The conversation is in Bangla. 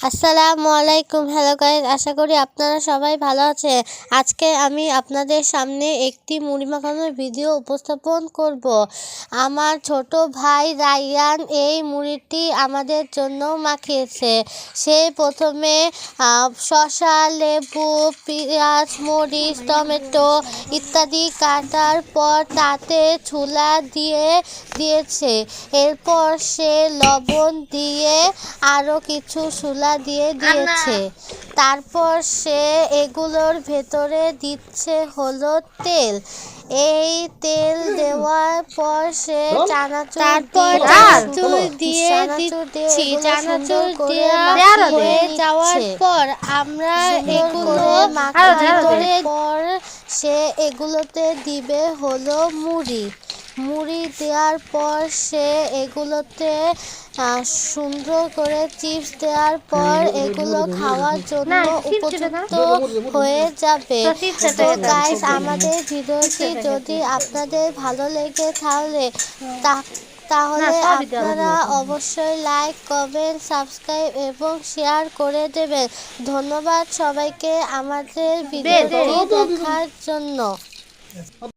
আসসালামু আলাইকুম। হ্যালো গাইজ আশা করি আপনারা সবাই ভালো আছে আজকে আমি আপনাদের সামনে একটি মুড়ি মাখানোর ভিডিও উপস্থাপন করব। আমার ছোট ভাই রাইয়ান এই মুড়িটি আমাদের জন্য মাখিয়েছে। সে প্রথমে শশা লেবু, পেঁয়াজ, মরিচ, টমেটো ইত্যাদি কাটার পর তাতে ছোলা দিয়ে দিয়েছে। এরপর সে লবণ দিয়ে আরও কিছু ছোলা দিয়ে দিয়েছে। তারপর সে এগুলোর ভেতরে দিচ্ছে হলো তেল। এই তেল দেওয়ার পর সে চানাচুর চানাচুর দিয়ে দিচ্ছি। চানাচুর দিয়ে যাওয়ার পর আমরা এগুলো ভিতরে পর সে এগুলোতে দিবে হলো মুড়ি। মুড়ি দেওয়ার পর সে এগুলোতে সুন্দর করে চিপস দেওয়ার পর এগুলো খাওয়ার জন্য। উপযুক্ত হয়ে যাবে। তো। গাইস আমাদের ভিডিওটি যদি আপনাদের ভালো লেগে তাহলে তা- তাহলে আপনারা অবশ্যই লাইক কমেন্ট সাবস্ক্রাইব এবং শেয়ার করে দেবেন। ধন্যবাদ সবাইকে আমাদের ভিডিওটি দেখার জন্য।